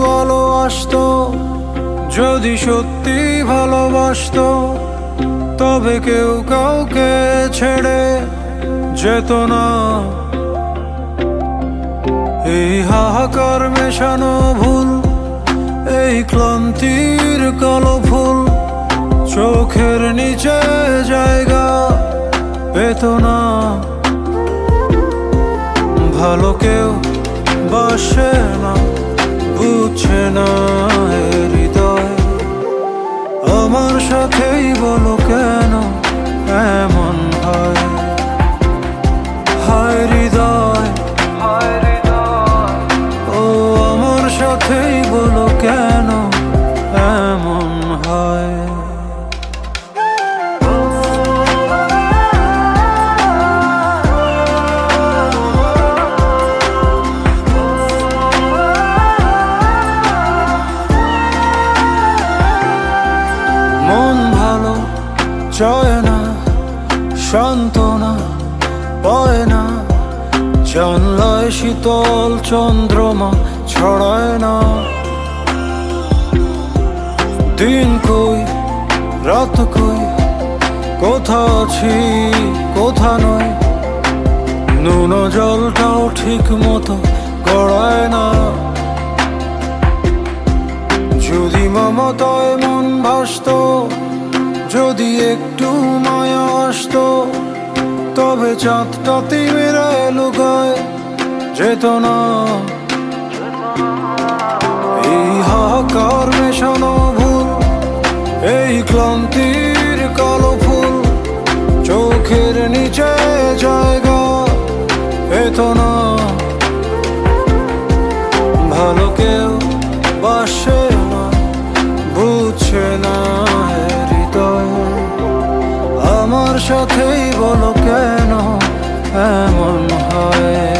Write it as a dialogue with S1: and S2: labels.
S1: ভালোবাসতো যদি সত্যি ভালোবাসতো, তবে কেউ কাউকে ছেড়ে যেত না। এই হাহাকার মেশানো ভুল, এই ক্লান্তির কালো ফুল, চোখের নিচে জায়গা পেত না। ভালো কেউ বাসে না বুঝছে না হৃদয়। আমার সাথেই বলো কেন এমন হায়? চয় না শান্ত না পায় না জানলায় শীতল চন্দ্রমা ছড়ায় না দিন কই, রাত কই, কোথা আছি, কোথা নয় নুন জলটাও ঠিক মতো একটু মায়া আসতো, তবে চাঁদটা তিমিরা লুকায় যেত না। এই হাহাকার মেশানো ভুল, এই ক্লান্তির কালো ফুল, চোখের নিচে জায়গা পেত না। সাথেই বলো কেন এমন হয়?